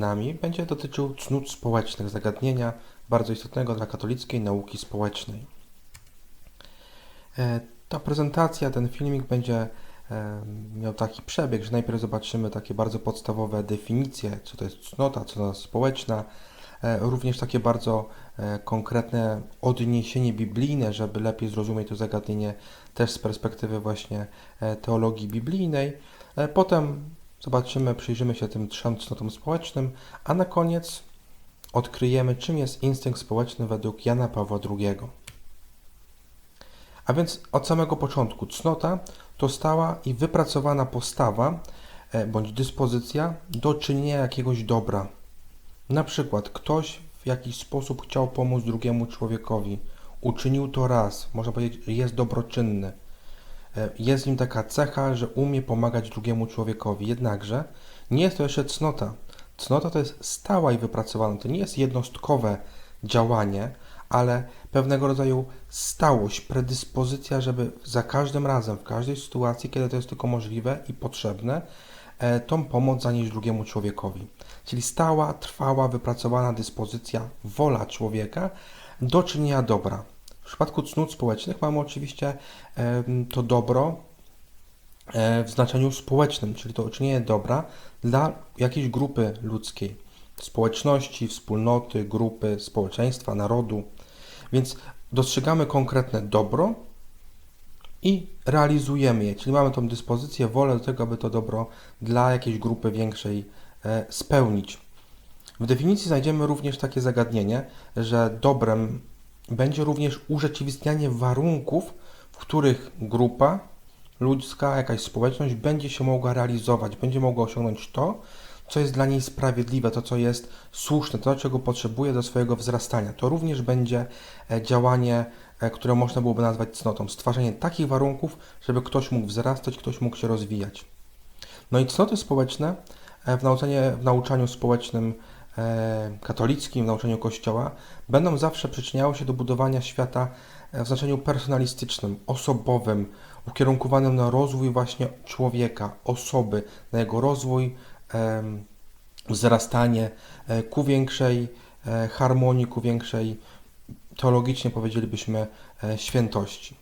nami, będzie dotyczył cnót społecznych, zagadnienia bardzo istotnego dla katolickiej nauki społecznej. E, Ta prezentacja, ten filmik będzie e, miał taki przebieg, że najpierw zobaczymy takie bardzo podstawowe definicje, co to jest cnota, jest społeczna, e, również takie bardzo konkretne odniesienie biblijne, żeby lepiej zrozumieć to zagadnienie też z perspektywy właśnie teologii biblijnej. Potem zobaczymy, przyjrzymy się tym trzem cnotom społecznym, a na koniec odkryjemy, czym jest instynkt społeczny według Jana Pawła II. A więc od samego początku cnota to stała i wypracowana postawa e, bądź dyspozycja do czynienia jakiegoś dobra. Na przykład ktoś w jakiś sposób chciał pomóc drugiemu człowiekowi, uczynił to raz, można powiedzieć, jest dobroczynny. E, Jest w nim taka cecha, że umie pomagać drugiemu człowiekowi. Jednakże nie jest to jeszcze cnota. Cnota to jest stała i wypracowana. To nie jest jednostkowe działanie, ale pewnego rodzaju stałość, predyspozycja, żeby za każdym razem, w każdej sytuacji, kiedy to jest tylko możliwe i potrzebne, e, tą pomoc zanieść drugiemu człowiekowi. Czyli stała, trwała, wypracowana dyspozycja, wola człowieka do czynienia dobra. Przypadku cnót społecznych mamy oczywiście to dobro e, w znaczeniu społecznym, czyli to czynienie dobra dla jakiejś grupy ludzkiej, społeczności, wspólnoty, grupy, społeczeństwa, narodu. Więc dostrzegamy konkretne dobro i realizujemy je, czyli mamy tą dyspozycję, wolę do tego, aby to dobro dla jakiejś grupy większej e, spełnić. W definicji znajdziemy również takie zagadnienie, że dobrem będzie również urzeczywistnianie warunków, w których grupa ludzka, jakaś społeczność będzie się mogła realizować, będzie mogła osiągnąć to, co jest dla niej sprawiedliwe, to, co jest słuszne, to, czego potrzebuje do swojego wzrastania. To również będzie e, działanie, e, które można byłoby nazwać cnotą. Stwarzanie takich warunków, żeby ktoś mógł wzrastać, ktoś mógł się rozwijać. No i cnoty społeczne e, w, nauczanie, w nauczaniu społecznym katolickim, w nauczaniu Kościoła, będą zawsze przyczyniały się do budowania świata e, w znaczeniu personalistycznym, osobowym, ukierunkowanym na rozwój właśnie człowieka, osoby, na jego rozwój, wzrastanie e, ku większej e, harmonii, ku większej, teologicznie powiedzielibyśmy, e, świętości.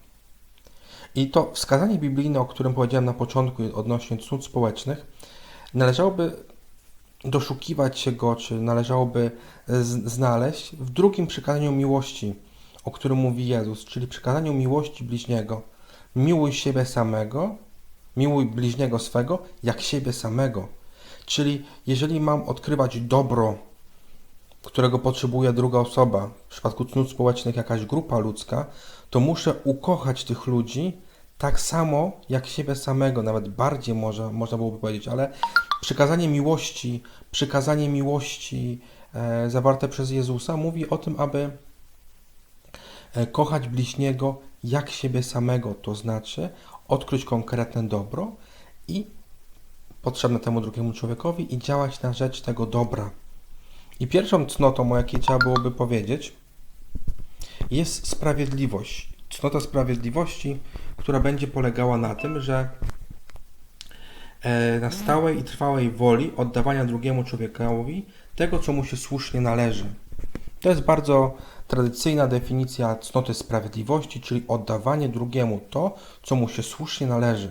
I to wskazanie biblijne, o którym powiedziałem na początku odnośnie cnót społecznych, należałoby doszukiwać się go, czy należałoby znaleźć w drugim przykazaniu miłości, o którym mówi Jezus, czyli przykazaniu miłości bliźniego. Miłuj siebie samego, miłuj bliźniego swego, jak siebie samego. Czyli jeżeli mam odkrywać dobro, którego potrzebuje druga osoba, w przypadku cnót społecznych jakaś grupa ludzka, to muszę ukochać tych ludzi tak samo jak siebie samego, nawet bardziej może, można byłoby powiedzieć, ale przykazanie miłości, przykazanie miłości e, zawarte przez Jezusa mówi o tym, aby e, kochać bliźniego jak siebie samego, to znaczy odkryć konkretne dobro i potrzebne temu drugiemu człowiekowi i działać na rzecz tego dobra. I pierwszą cnotą, o jakiej trzeba byłoby powiedzieć, jest sprawiedliwość. Cnota sprawiedliwości, która będzie polegała na tym, że e, na stałej i trwałej woli oddawania drugiemu człowiekowi tego, co mu się słusznie należy. To jest bardzo tradycyjna definicja cnoty sprawiedliwości, czyli oddawanie drugiemu to, co mu się słusznie należy.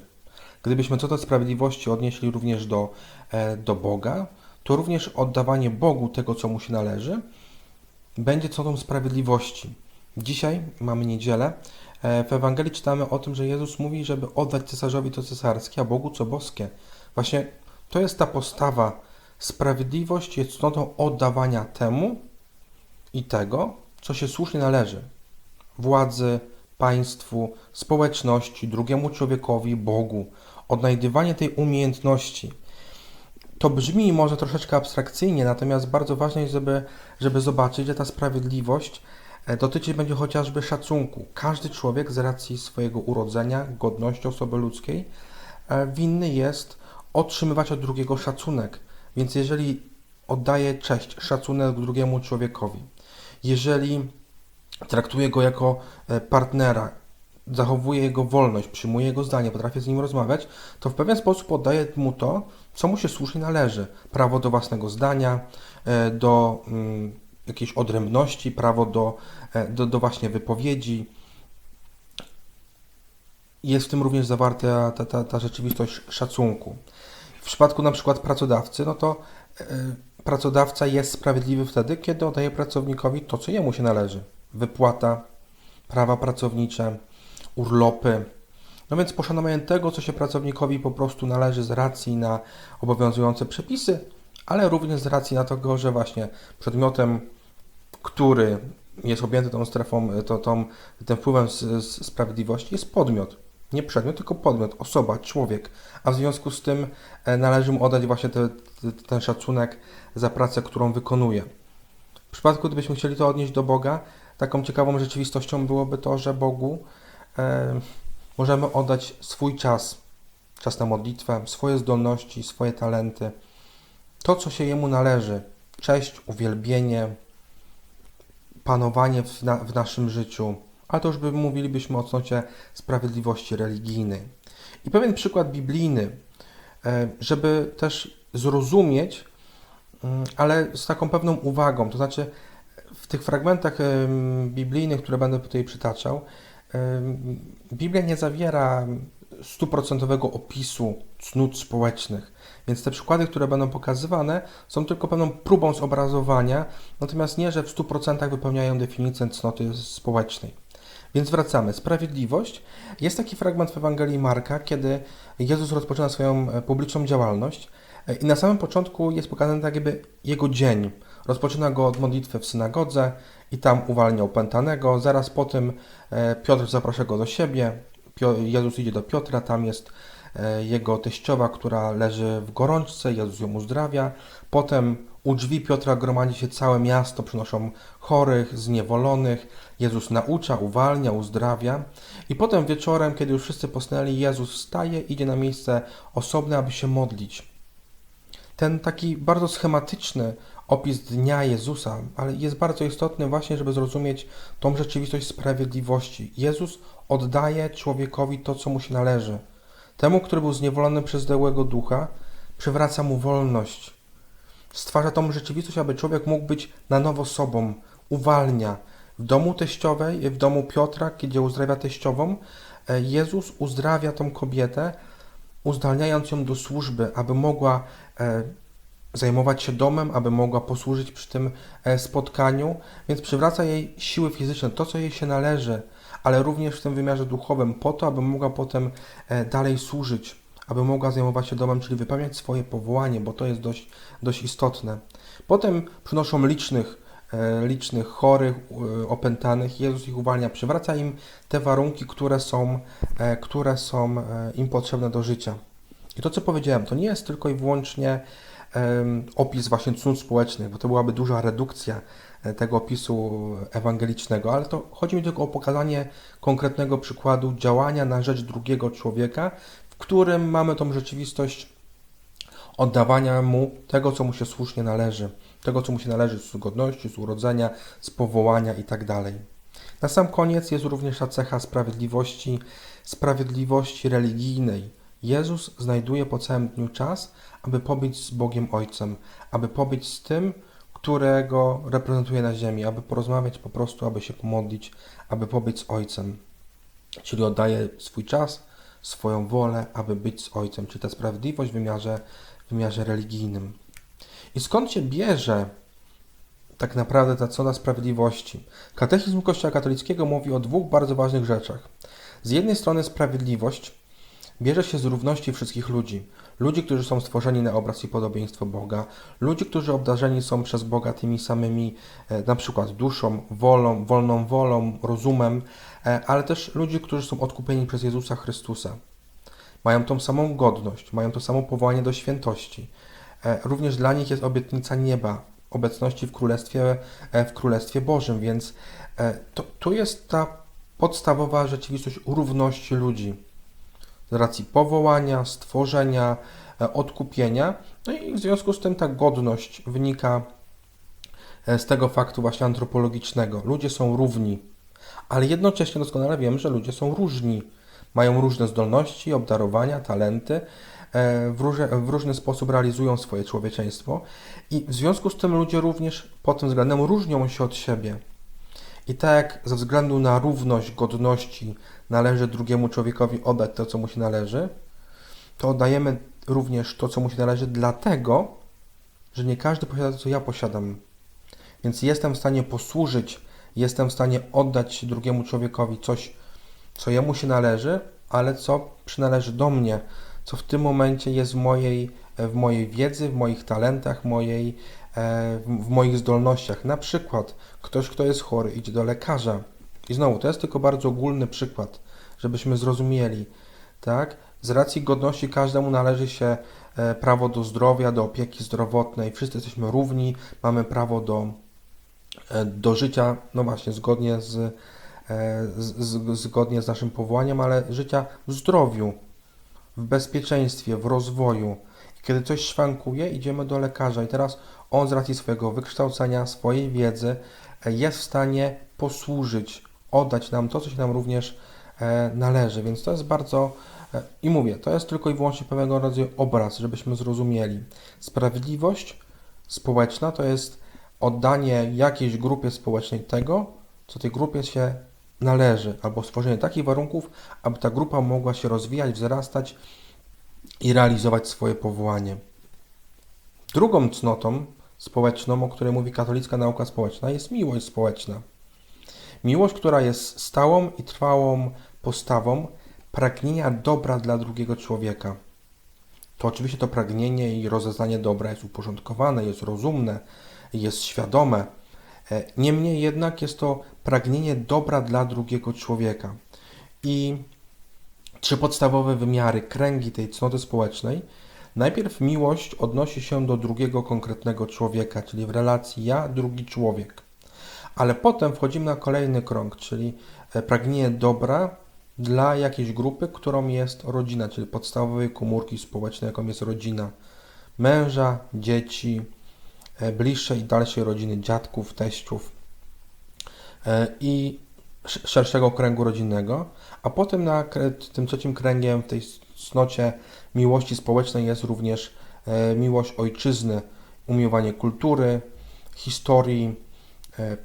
Gdybyśmy cnotę sprawiedliwości odnieśli również do, e, do Boga, to również oddawanie Bogu tego, co mu się należy, będzie cnotą sprawiedliwości. Dzisiaj mamy niedzielę. E, W Ewangelii czytamy o tym, że Jezus mówi, żeby oddać cesarzowi to cesarskie, a Bogu co boskie. Właśnie to jest ta postawa. Sprawiedliwość jest cnotą oddawania temu i tego, co się słusznie należy. Władzy, państwu, społeczności, drugiemu człowiekowi, Bogu. Odnajdywanie tej umiejętności. To brzmi może troszeczkę abstrakcyjnie, natomiast bardzo ważne jest, żeby, żeby zobaczyć, że ta sprawiedliwość dotyczyć będzie chociażby szacunku. Każdy człowiek z racji swojego urodzenia, godności osoby ludzkiej, e, winny jest otrzymywać od drugiego szacunek. Więc jeżeli oddaje cześć, szacunek drugiemu człowiekowi, jeżeli traktuje go jako e, partnera, zachowuje jego wolność, przyjmuje jego zdanie, potrafię z nim rozmawiać, to w pewien sposób oddaje mu to, co mu się słusznie należy. Prawo do własnego zdania, e, do mm, jakiejś odrębności, prawo do, e, do, do właśnie wypowiedzi. Jest w tym również zawarta ta, ta, ta rzeczywistość szacunku. W przypadku na przykład pracodawcy, no to e, pracodawca jest sprawiedliwy wtedy, kiedy oddaje pracownikowi to, co jemu się należy. Wypłata, prawa pracownicze, urlopy. No więc poszanowanie tego, co się pracownikowi po prostu należy z racji na obowiązujące przepisy, ale również z racji na to, że właśnie przedmiotem, który jest objęty tą strefą, to, tą, tym wpływem z, z sprawiedliwości jest podmiot. Nie przedmiot, tylko podmiot, osoba, człowiek. A w związku z tym e, należy mu oddać właśnie te, te, ten szacunek za pracę, którą wykonuje. W przypadku, gdybyśmy chcieli to odnieść do Boga, taką ciekawą rzeczywistością byłoby to, że Bogu e, możemy oddać swój czas, czas na modlitwę, swoje zdolności, swoje talenty, to, co się Jemu należy, cześć, uwielbienie, panowanie w, na, w naszym życiu, ale to już by mówilibyśmy o cnocie sprawiedliwości religijnej. I pewien przykład biblijny, e, żeby też zrozumieć, mm, ale z taką pewną uwagą, to znaczy w tych fragmentach biblijnych, które będę tutaj przytaczał, Biblia nie zawiera stuprocentowego opisu cnót społecznych, więc te przykłady, które będą pokazywane, są tylko pewną próbą zobrazowania, natomiast nie, że w 100% wypełniają definicję cnoty społecznej. Więc wracamy. Sprawiedliwość. Jest taki fragment w Ewangelii Marka, kiedy Jezus rozpoczyna swoją e, publiczną działalność e, i na samym początku jest pokazany tak jakby jego dzień. Rozpoczyna go od modlitwy w synagodze i tam uwalnia opętanego. Zaraz po tym e, Piotr zaprasza go do siebie. Jezus idzie do Piotra, tam jest jego teściowa, która leży w gorączce, Jezus ją uzdrawia. Potem u drzwi Piotra gromadzi się całe miasto, przynoszą chorych, zniewolonych. Jezus naucza, uwalnia, uzdrawia. I potem wieczorem, kiedy już wszyscy posnęli, Jezus wstaje, idzie na miejsce osobne, aby się modlić. Ten taki bardzo schematyczny opis dnia Jezusa, ale jest bardzo istotny właśnie, żeby zrozumieć tą rzeczywistość sprawiedliwości. Jezus oddaje człowiekowi to, co mu się należy. Temu, który był zniewolony przez złego ducha, przywraca mu wolność stwarza tą rzeczywistość, aby człowiek mógł być na nowo sobą, uwalnia. W domu teściowej, w domu Piotra, gdzie uzdrawia teściową, e, Jezus uzdrawia tą kobietę, uzdalniając ją do służby, aby mogła e, zajmować się domem, aby mogła posłużyć przy tym e, spotkaniu, więc przywraca jej siły fizyczne, to co jej się należy, ale również w tym wymiarze duchowym, po to, aby mogła potem dalej służyć aby mogła zajmować się domem, czyli wypełniać swoje powołanie, bo to jest dość, dość istotne. Potem przynoszą licznych, e, licznych chorych, e, opętanych. Jezus ich uwalnia, przywraca im te warunki, które są, e, które są im potrzebne do życia. I to, co powiedziałem, to nie jest tylko i wyłącznie opis właśnie cnót społecznych, bo to byłaby duża redukcja tego opisu ewangelicznego, ale to chodzi mi tylko o pokazanie konkretnego przykładu działania na rzecz drugiego człowieka w którym mamy tą rzeczywistość oddawania mu tego, co mu się słusznie należy, tego, co mu się należy z godności, z urodzenia, z powołania itd. Tak Na sam koniec jest również ta cecha sprawiedliwości, sprawiedliwości religijnej. Jezus znajduje po całym dniu czas, aby pobyć z Bogiem Ojcem, aby pobyć z tym, którego reprezentuje na ziemi, aby porozmawiać po prostu, aby się pomodlić, aby pobyć z Ojcem. Czyli oddaje swój czas, swoją wolę, aby być z Ojcem, czy ta sprawiedliwość w wymiarze, w wymiarze religijnym. I skąd się bierze tak naprawdę ta cena sprawiedliwości? Katechizm Kościoła katolickiego mówi o dwóch bardzo ważnych rzeczach. Z jednej strony sprawiedliwość bierze się z równości wszystkich ludzi. Ludzi, którzy są stworzeni na obraz i podobieństwo Boga, ludzi, którzy obdarzeni są przez Boga tymi samymi, e, na przykład duszą, wolą, wolną wolą, rozumem, e, ale też ludzi, którzy są odkupieni przez Jezusa Chrystusa. Mają tą samą godność, mają to samo powołanie do świętości. E, również dla nich jest obietnica nieba, obecności w Królestwie, w Królestwie Bożym, więc to, tu jest ta podstawowa rzeczywistość równości ludzi z racji powołania, stworzenia, e, odkupienia. No i w związku z tym ta godność wynika e, z tego faktu właśnie antropologicznego. Ludzie są równi, ale jednocześnie doskonale wiem, że ludzie są różni. Mają różne zdolności, obdarowania, talenty e, w, róże, w różny sposób realizują swoje człowieczeństwo i w związku z tym ludzie również pod tym względem różnią się od siebie. I tak jak ze względu na równość godności należy drugiemu człowiekowi oddać to, co mu się należy, to oddajemy również to, co mu się należy, dlatego, że nie każdy posiada to, co ja posiadam. Więc jestem w stanie posłużyć, jestem w stanie oddać drugiemu człowiekowi coś, co jemu się należy, ale co przynależy do mnie, co w tym momencie jest w mojej, w mojej wiedzy, w moich talentach, mojej, e, w moich zdolnościach. Na przykład ktoś, kto jest chory, idzie do lekarza. I znowu, to jest tylko bardzo ogólny przykład, żebyśmy zrozumieli, tak? Z racji godności każdemu należy się e, prawo do zdrowia, do opieki zdrowotnej. Wszyscy jesteśmy równi, mamy prawo do, e, do życia, no właśnie, zgodnie e, z, z, zgodnie z naszym powołaniem, ale życia w zdrowiu, w bezpieczeństwie, w rozwoju. Kiedy coś szwankuje, idziemy do lekarza i teraz on z racji swojego wykształcenia, swojej wiedzy jest w stanie posłużyć, oddać nam to, co się nam również należy. Więc to jest bardzo i mówię, to jest tylko i wyłącznie pewnego rodzaju obraz, żebyśmy zrozumieli. Sprawiedliwość społeczna to jest oddanie jakiejś grupie społecznej tego, co tej grupie się należy, albo stworzenie takich warunków, aby ta grupa mogła się rozwijać, wzrastać i realizować swoje powołanie. Drugą cnotą społeczną, o której mówi katolicka nauka społeczna, jest miłość społeczna. Miłość, która jest stałą i trwałą postawą, pragnienia dobra dla drugiego człowieka. To oczywiście to pragnienie i rozeznanie dobra jest uporządkowane, jest rozumne, jest świadome. E, niemniej jednak jest to pragnienie dobra dla drugiego człowieka. I trzy podstawowe wymiary, kręgi tej cnoty społecznej. Najpierw miłość odnosi się do drugiego konkretnego człowieka, czyli w relacji ja, drugi człowiek. Ale potem wchodzimy na kolejny krąg, czyli e, pragnienie dobra dla jakiejś grupy, którą jest rodzina, czyli podstawowej komórki społecznej, jaką jest rodzina męża, dzieci, e, bliższej i dalszej rodziny, dziadków, teściów e, i szerszego kręgu rodzinnego, a potem na tym trzecim kręgiem, w tej cnocie miłości społecznej jest również miłość ojczyzny, umiłowanie kultury, historii,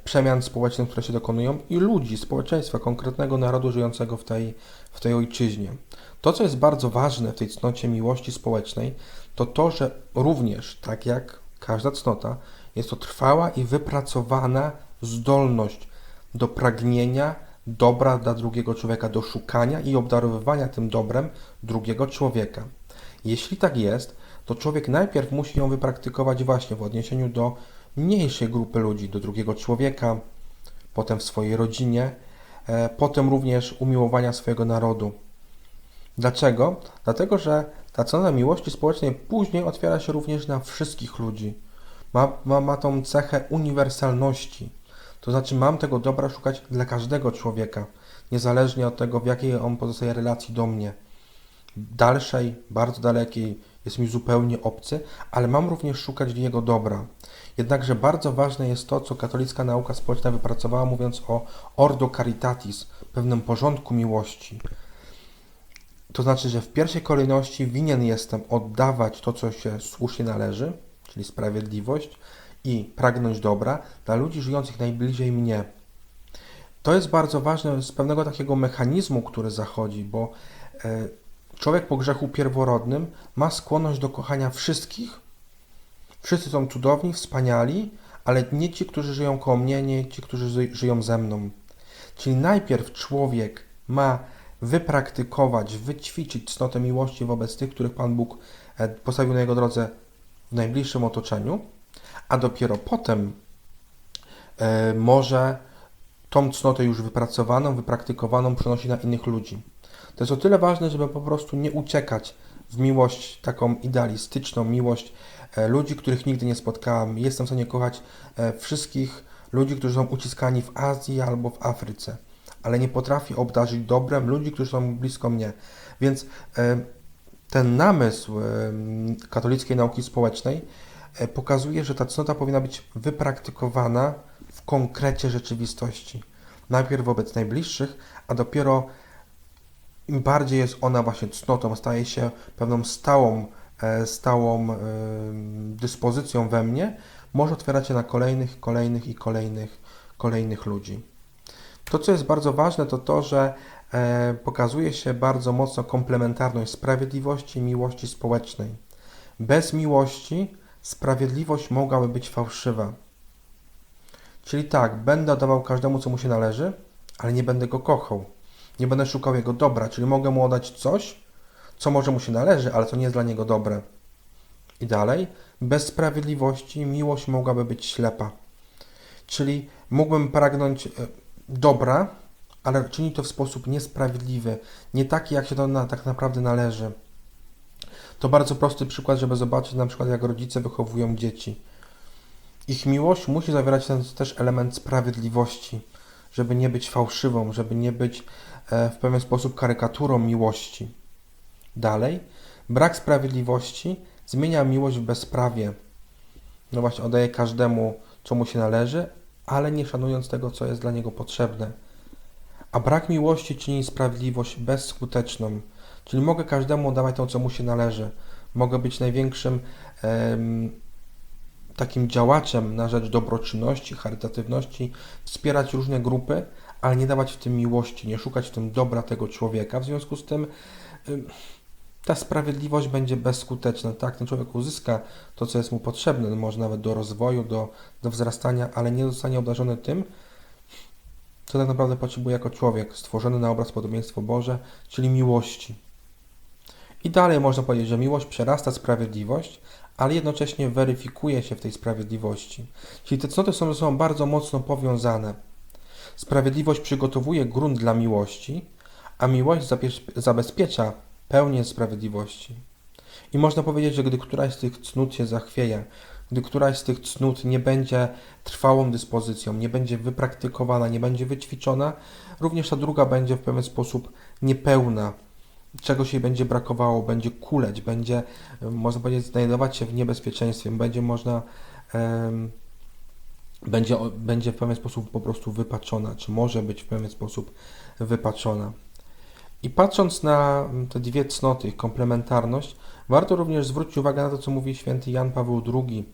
przemian społecznych, które się dokonują i ludzi, społeczeństwa, konkretnego narodu żyjącego w tej, w tej ojczyźnie. To, co jest bardzo ważne w tej cnocie miłości społecznej, to to, że również, tak jak każda cnota, jest to trwała i wypracowana zdolność do pragnienia dobra dla drugiego człowieka, do szukania i obdarowywania tym dobrem drugiego człowieka. Jeśli tak jest, to człowiek najpierw musi ją wypraktykować właśnie w odniesieniu do mniejszej grupy ludzi, do drugiego człowieka, potem w swojej rodzinie, e, potem również umiłowania swojego narodu. Dlaczego? Dlatego, że ta cena miłości społecznej później otwiera się również na wszystkich ludzi. Ma, ma, ma tą cechę uniwersalności. To znaczy, mam tego dobra szukać dla każdego człowieka, niezależnie od tego, w jakiej on pozostaje relacji do mnie. Dalszej, bardzo dalekiej, jest mi zupełnie obcy, ale mam również szukać jego dobra. Jednakże bardzo ważne jest to, co katolicka nauka społeczna wypracowała, mówiąc o ordo caritatis, pewnym porządku miłości. To znaczy, że w pierwszej kolejności winien jestem oddawać to, co się słusznie należy, czyli sprawiedliwość i pragnąć dobra dla ludzi żyjących najbliżej mnie. To jest bardzo ważne z pewnego takiego mechanizmu, który zachodzi, bo e, człowiek po grzechu pierworodnym ma skłonność do kochania wszystkich, Wszyscy są cudowni, wspaniali, ale nie ci, którzy żyją koło mnie, nie ci, którzy żyją ze mną. Czyli najpierw człowiek ma wypraktykować, wyćwiczyć cnotę miłości wobec tych, których Pan Bóg e, postawił na jego drodze w najbliższym otoczeniu, a dopiero potem e, może tą cnotę już wypracowaną, wypraktykowaną przenosić na innych ludzi. To jest o tyle ważne, żeby po prostu nie uciekać w miłość taką idealistyczną, miłość ludzi, których nigdy nie spotkałem. Jestem w stanie kochać e, wszystkich ludzi, którzy są uciskani w Azji albo w Afryce, ale nie potrafię obdarzyć dobrem ludzi, którzy są blisko mnie. Więc e, ten namysł katolickiej nauki społecznej pokazuje, że ta cnota powinna być wypraktykowana w konkrecie rzeczywistości. Najpierw wobec najbliższych, a dopiero im bardziej jest ona właśnie cnotą, staje się pewną stałą, e, stałą e, dyspozycją we mnie, może otwierać się na kolejnych, kolejnych i kolejnych, kolejnych ludzi. To, co jest bardzo ważne, to to, że e, pokazuje się bardzo mocno komplementarność sprawiedliwości i miłości społecznej. Bez miłości sprawiedliwość mogłaby być fałszywa. Czyli tak, będę dawał każdemu, co mu się należy, ale nie będę go kochał. Nie będę szukał jego dobra, czyli mogę mu oddać coś, co może mu się należy, ale co nie jest dla niego dobre. I dalej, bez sprawiedliwości miłość mogłaby być ślepa. Czyli mógłbym pragnąć e, dobra, ale czyni to w sposób niesprawiedliwy, nie taki, jak się to na, tak naprawdę należy. To bardzo prosty przykład, żeby zobaczyć na przykład, jak rodzice wychowują dzieci. Ich miłość musi zawierać też element sprawiedliwości, żeby nie być fałszywą, żeby nie być e, w pewien sposób karykaturą miłości. Dalej, brak sprawiedliwości zmienia miłość w bezprawie. No właśnie, oddaje każdemu, co mu się należy, ale nie szanując tego, co jest dla niego potrzebne. A brak miłości czyni sprawiedliwość bezskuteczną. Czyli mogę każdemu oddawać to, co mu się należy. Mogę być największym em, takim działaczem na rzecz dobroczynności, charytatywności, wspierać różne grupy, ale nie dawać w tym miłości, nie szukać w tym dobra tego człowieka. W związku z tym em, ta sprawiedliwość będzie bezskuteczna. Tak, ten człowiek uzyska to, co jest mu potrzebne, no może nawet do rozwoju, do, do wzrastania, ale nie zostanie obdarzony tym, co tak naprawdę potrzebuje jako człowiek, stworzony na obraz podobieństwo Boże, czyli miłości. I dalej można powiedzieć, że miłość przerasta sprawiedliwość, ale jednocześnie weryfikuje się w tej sprawiedliwości. Czyli te cnoty są ze sobą bardzo mocno powiązane. Sprawiedliwość przygotowuje grunt dla miłości, a miłość zabezpiecza pełnię sprawiedliwości. I można powiedzieć, że gdy któraś z tych cnót się zachwieje, gdy któraś z tych cnót nie będzie trwałą dyspozycją, nie będzie wypraktykowana, nie będzie wyćwiczona, również ta druga będzie w pewien sposób niepełna, czegoś jej będzie brakowało, będzie kuleć, będzie, można powiedzieć, znajdować się w niebezpieczeństwie, będzie można, um, będzie, będzie w pewien sposób po prostu wypaczona, czy może być w pewien sposób wypaczona. I patrząc na te dwie cnoty, ich komplementarność, warto również zwrócić uwagę na to, co mówi święty Jan Paweł II,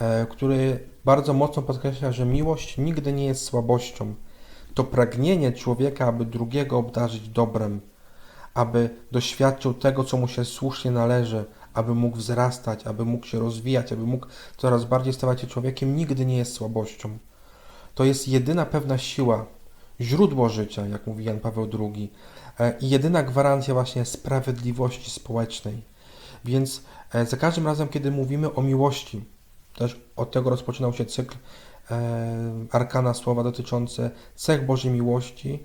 e, który bardzo mocno podkreśla, że miłość nigdy nie jest słabością. To pragnienie człowieka, aby drugiego obdarzyć dobrem, aby doświadczył tego, co mu się słusznie należy, aby mógł wzrastać, aby mógł się rozwijać, aby mógł coraz bardziej stawać się człowiekiem, nigdy nie jest słabością. To jest jedyna pewna siła, źródło życia, jak mówi Jan Paweł II, i jedyna gwarancja właśnie sprawiedliwości społecznej. Więc e, za każdym razem, kiedy mówimy o miłości, też od tego rozpoczynał się cykl e, arkana słowa dotyczące cech Bożej miłości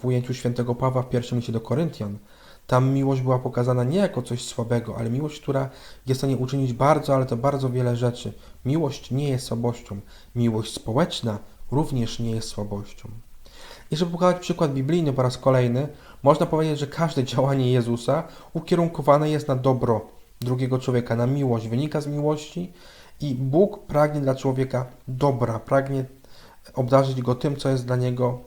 w ujęciu świętego Pawła w pierwszym liście do Koryntian. Tam miłość była pokazana nie jako coś słabego, ale miłość, która jest w stanie uczynić bardzo, ale to bardzo wiele rzeczy. Miłość nie jest słabością. Miłość społeczna również nie jest słabością. I żeby pokazać przykład biblijny po raz kolejny, można powiedzieć, że każde działanie Jezusa ukierunkowane jest na dobro drugiego człowieka, na miłość, wynika z miłości i Bóg pragnie dla człowieka dobra, pragnie obdarzyć go tym, co jest dla niego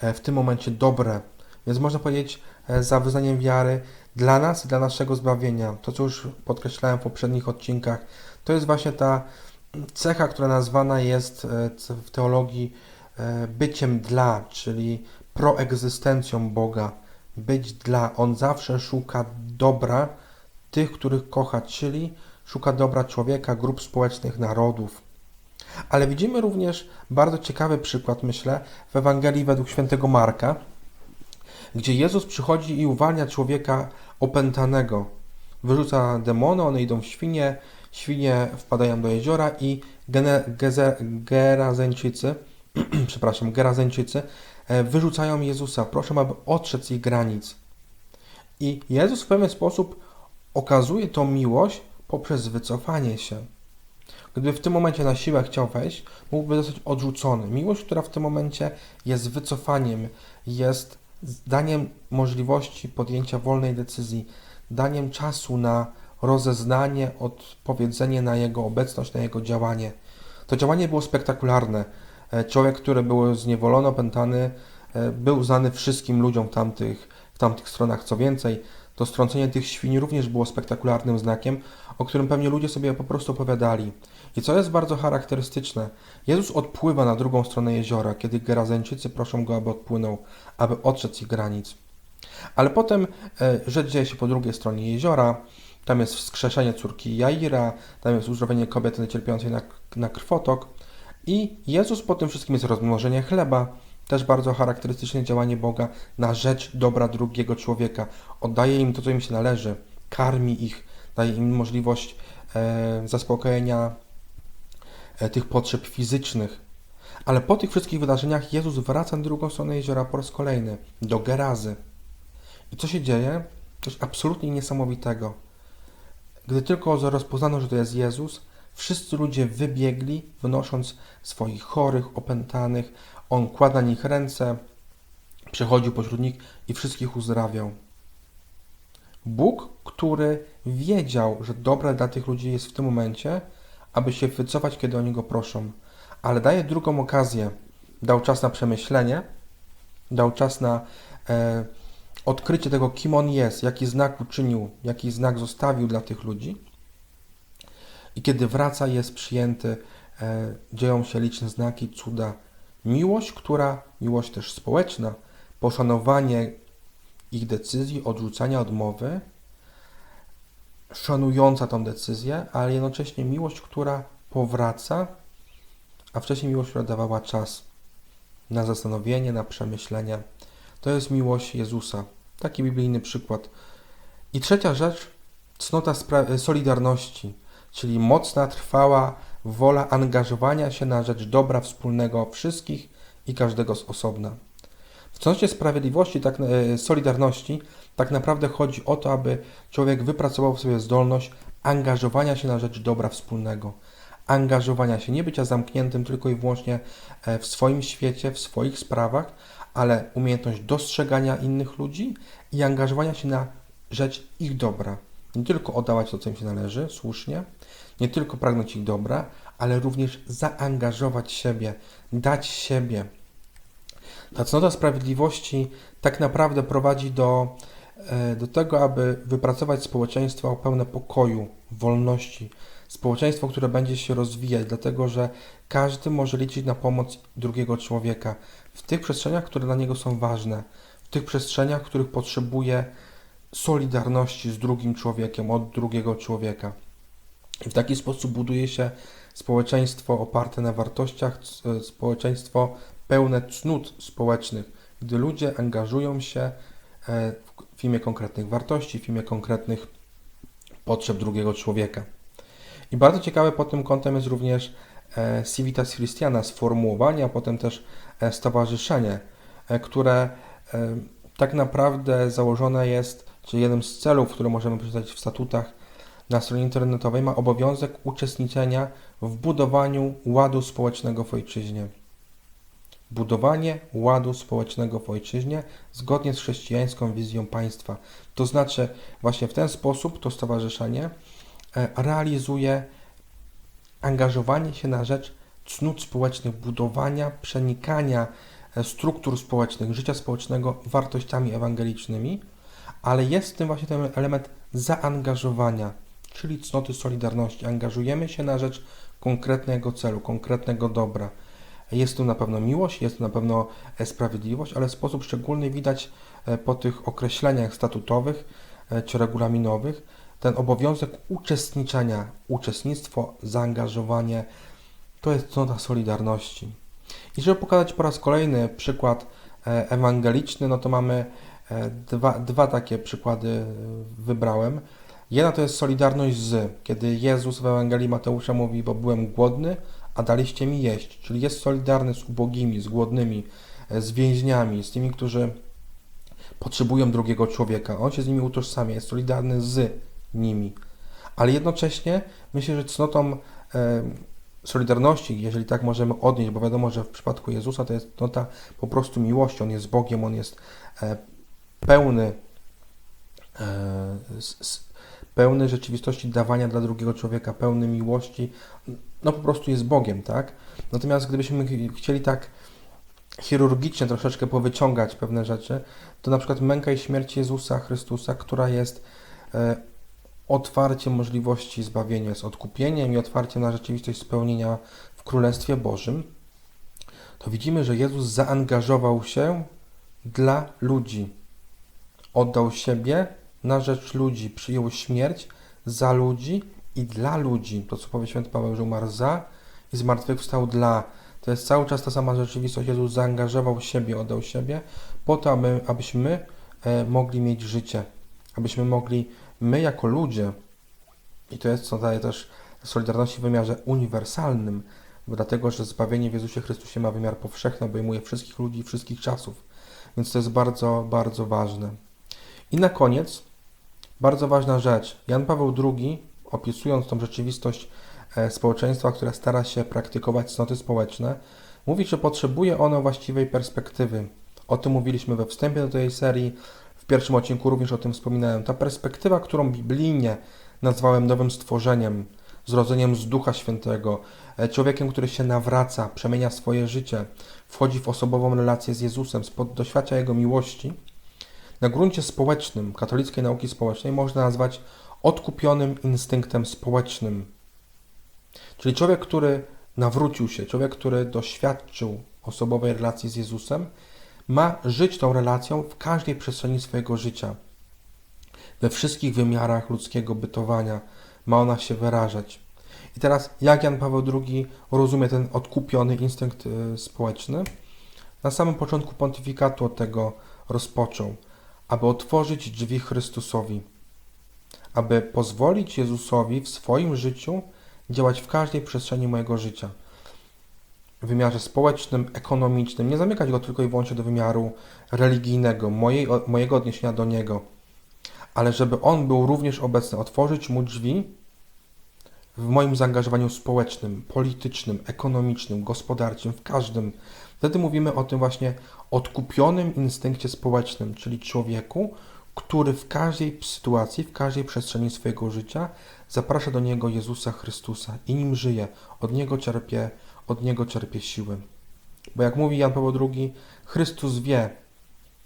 e, w tym momencie dobre. Więc można powiedzieć, e, za wyznaniem wiary dla nas i dla naszego zbawienia, to co już podkreślałem w poprzednich odcinkach, to jest właśnie ta cecha, która nazwana jest e, w teologii byciem dla, czyli proegzystencją Boga, być dla. On zawsze szuka dobra tych, których kocha, czyli szuka dobra człowieka, grup społecznych, narodów. Ale widzimy również bardzo ciekawy przykład, myślę, w Ewangelii według świętego Marka, gdzie Jezus przychodzi i uwalnia człowieka opętanego. Wyrzuca demony, one idą w świnie, świnie wpadają do jeziora i Gerazeńczycy przepraszam, Gerazeńczycy, wyrzucają Jezusa. Proszę, aby odszedł z ich granic. I Jezus w pewien sposób okazuje tą miłość poprzez wycofanie się. Gdyby w tym momencie na siłę chciał wejść, mógłby zostać odrzucony. Miłość, która w tym momencie jest wycofaniem, jest daniem możliwości podjęcia wolnej decyzji, daniem czasu na rozeznanie, odpowiedzenie na jego obecność, na jego działanie. To działanie było spektakularne. E, człowiek, który był zniewolony, opętany, e, był znany wszystkim ludziom w tamtych, w tamtych stronach. Co więcej, to strącenie tych świń również było spektakularnym znakiem, o którym pewnie ludzie sobie po prostu opowiadali. I co jest bardzo charakterystyczne, Jezus odpływa na drugą stronę jeziora, kiedy Gerazeńczycy proszą go, aby odpłynął, aby odszedł z ich granic. Ale potem e, rzecz dzieje się po drugiej stronie jeziora, tam jest wskrzeszenie córki Jaira, tam jest uzdrowienie kobiety cierpiącej na, na krwotok i Jezus po tym wszystkim jest rozmnożenie chleba, też bardzo charakterystyczne działanie Boga na rzecz dobra drugiego człowieka. Oddaje im to, co im się należy, karmi ich, daje im możliwość e, zaspokojenia e, tych potrzeb fizycznych. Ale po tych wszystkich wydarzeniach Jezus wraca na drugą stronę jeziora po raz kolejny, do Gerazy. I co się dzieje? Coś absolutnie niesamowitego. Gdy tylko rozpoznano, że to jest Jezus, wszyscy ludzie wybiegli, wynosząc swoich chorych, opętanych. On kładł na nich ręce, przechodził pośród nich i wszystkich uzdrawiał. Bóg, który wiedział, że dobre dla tych ludzi jest w tym momencie, aby się wycofać, kiedy o niego proszą, ale daje drugą okazję. Dał czas na przemyślenie, dał czas na e, odkrycie tego, kim on jest, jaki znak uczynił, jaki znak zostawił dla tych ludzi. I kiedy wraca, jest przyjęty, e, dzieją się liczne znaki, cuda. Miłość, która, miłość też społeczna, poszanowanie ich decyzji, odrzucania odmowy, szanująca tą decyzję, ale jednocześnie miłość, która powraca, a wcześniej miłość, która dawała czas na zastanowienie, na przemyślenie. To jest miłość Jezusa. Taki biblijny przykład. I trzecia rzecz, cnota solidarności, czyli mocna, trwała wola angażowania się na rzecz dobra wspólnego wszystkich i każdego z osobna. W cnocie sprawiedliwości, tak, e, solidarności, tak naprawdę chodzi o to, aby człowiek wypracował w sobie zdolność angażowania się na rzecz dobra wspólnego. Angażowania się, nie bycia zamkniętym tylko i wyłącznie e, w swoim świecie, w swoich sprawach, ale umiejętność dostrzegania innych ludzi i angażowania się na rzecz ich dobra. Nie tylko oddawać to, co im się należy, słusznie, nie tylko pragnąć ich dobra, ale również zaangażować siebie, dać siebie. Ta cnota sprawiedliwości tak naprawdę prowadzi do, e, do tego, aby wypracować społeczeństwo pełne pokoju, wolności, społeczeństwo, które będzie się rozwijać, dlatego że każdy może liczyć na pomoc drugiego człowieka w tych przestrzeniach, które dla niego są ważne, w tych przestrzeniach, których potrzebuje solidarności z drugim człowiekiem, od drugiego człowieka. W taki sposób buduje się społeczeństwo oparte na wartościach, społeczeństwo pełne cnót społecznych, gdy ludzie angażują się e, w imię konkretnych wartości, w imię konkretnych potrzeb drugiego człowieka. I bardzo ciekawe pod tym kątem jest również e, Civitas Christiana, sformułowanie, a potem też e, stowarzyszenie, które tak naprawdę założone jest, czy jednym z celów, które możemy przeczytać w statutach na stronie internetowej, ma obowiązek uczestniczenia w budowaniu ładu społecznego w ojczyźnie. Budowanie ładu społecznego w ojczyźnie zgodnie z chrześcijańską wizją państwa. To znaczy, właśnie w ten sposób to stowarzyszenie e, realizuje angażowanie się na rzecz cnót społecznych, budowania, przenikania e, struktur społecznych, życia społecznego wartościami ewangelicznymi, ale jest w tym właśnie ten element zaangażowania, czyli cnoty solidarności. Angażujemy się na rzecz konkretnego celu, konkretnego dobra. Jest tu na pewno miłość, jest tu na pewno e, sprawiedliwość, ale w sposób szczególny widać e, po tych określeniach statutowych e, czy regulaminowych ten obowiązek uczestniczenia, uczestnictwo, zaangażowanie to jest cnota solidarności. I żeby pokazać po raz kolejny przykład ewangeliczny, no to mamy dwa, dwa takie przykłady wybrałem. Jedna to jest solidarność z, kiedy Jezus w Ewangelii Mateusza mówi, bo byłem głodny, a daliście mi jeść. Czyli jest solidarny z ubogimi, z głodnymi, e, z więźniami, z tymi, którzy potrzebują drugiego człowieka. On się z nimi utożsamia, jest solidarny z nimi. Ale jednocześnie myślę, że cnotą e, solidarności, jeżeli tak możemy odnieść, bo wiadomo, że w przypadku Jezusa to jest cnota po prostu miłości. On jest Bogiem, on jest e, pełny e, pełny rzeczywistości dawania dla drugiego człowieka, pełny miłości, no po prostu jest Bogiem, tak? Natomiast gdybyśmy chcieli tak chirurgicznie troszeczkę powyciągać pewne rzeczy, to na przykład męka i śmierć Jezusa Chrystusa, która jest e, otwarciem możliwości zbawienia, jest odkupieniem i otwarciem na rzeczywistość spełnienia w Królestwie Bożym, to widzimy, że Jezus zaangażował się dla ludzi. Oddał siebie na rzecz ludzi, przyjął śmierć za ludzi i dla ludzi. To, co powie święty Paweł, że umarł za i zmartwychwstał dla. To jest cały czas ta sama rzeczywistość. Jezus zaangażował siebie, oddał siebie po to, aby, abyśmy e, mogli mieć życie. Abyśmy mogli, my jako ludzie, i to jest, co daje też Solidarności w wymiarze uniwersalnym, dlatego, że zbawienie w Jezusie Chrystusie ma wymiar powszechny, obejmuje wszystkich ludzi wszystkich czasów. Więc to jest bardzo, bardzo ważne. I na koniec, bardzo ważna rzecz. Jan Paweł II, opisując tą rzeczywistość e, społeczeństwa, które stara się praktykować cnoty społeczne, mówi, że potrzebuje ono właściwej perspektywy. O tym mówiliśmy we wstępie do tej serii. W pierwszym odcinku również o tym wspominałem. Ta perspektywa, którą biblijnie nazwałem nowym stworzeniem, zrodzeniem z Ducha Świętego, e, człowiekiem, który się nawraca, przemienia swoje życie, wchodzi w osobową relację z Jezusem, doświadcza Jego miłości, na gruncie społecznym, katolickiej nauki społecznej, można nazwać odkupionym instynktem społecznym. Czyli człowiek, który nawrócił się, człowiek, który doświadczył osobowej relacji z Jezusem, ma żyć tą relacją w każdej przestrzeni swojego życia. We wszystkich wymiarach ludzkiego bytowania ma ona się wyrażać. I teraz, jak Jan Paweł II rozumie ten odkupiony instynkt y, społeczny? Na samym początku pontyfikatu od tego rozpoczął, aby otworzyć drzwi Chrystusowi, aby pozwolić Jezusowi w swoim życiu działać w każdej przestrzeni mojego życia. W wymiarze społecznym, ekonomicznym, nie zamykać go tylko i wyłącznie do wymiaru religijnego, mojej, mojego odniesienia do Niego, ale żeby On był również obecny, otworzyć Mu drzwi w moim zaangażowaniu społecznym, politycznym, ekonomicznym, gospodarczym, w każdym. Wtedy mówimy o tym właśnie odkupionym instynkcie społecznym, czyli człowieku, który w każdej sytuacji, w każdej przestrzeni swojego życia zaprasza do niego Jezusa Chrystusa i nim żyje, od niego czerpie, od niego czerpie siły. Bo jak mówi Jan Paweł II, Chrystus wie,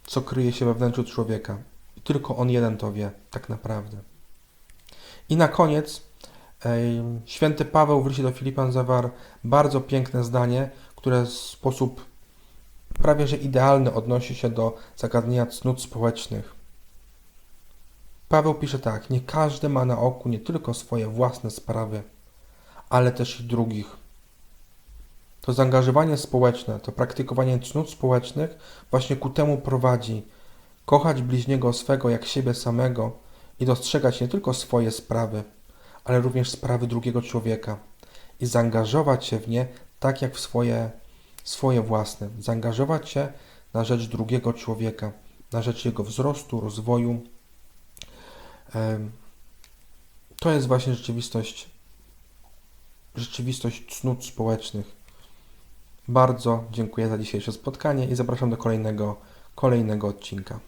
co kryje się we wnętrzu człowieka. I tylko on jeden to wie, tak naprawdę. I na koniec Święty Paweł w liście do Filipan zawarł bardzo piękne zdanie, które w sposób prawie że idealny odnosi się do zagadnienia cnót społecznych. Paweł pisze tak: Nie każdy ma na oku nie tylko swoje własne sprawy, ale też i drugich. To zaangażowanie społeczne, to praktykowanie cnót społecznych właśnie ku temu prowadzi. Kochać bliźniego swego jak siebie samego i dostrzegać nie tylko swoje sprawy, ale również sprawy drugiego człowieka i zaangażować się w nie tak jak w swoje, swoje własne. Zaangażować się na rzecz drugiego człowieka, na rzecz jego wzrostu, rozwoju. To jest właśnie rzeczywistość, rzeczywistość cnót społecznych. Bardzo dziękuję za dzisiejsze spotkanie i zapraszam do kolejnego, kolejnego odcinka.